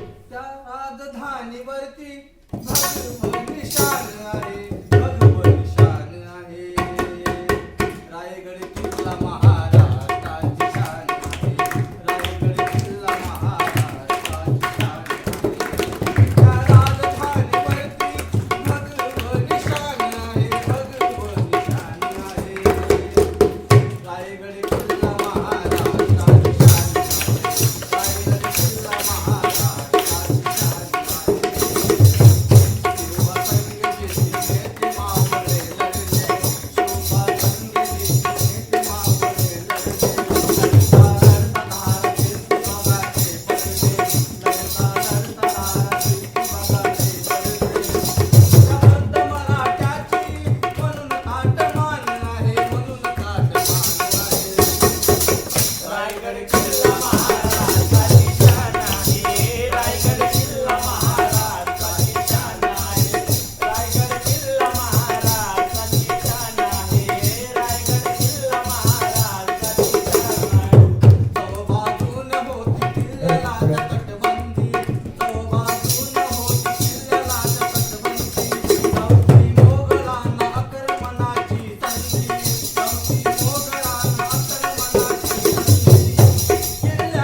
त्या राजधानीवरती भगवं निशाण आहे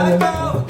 I go.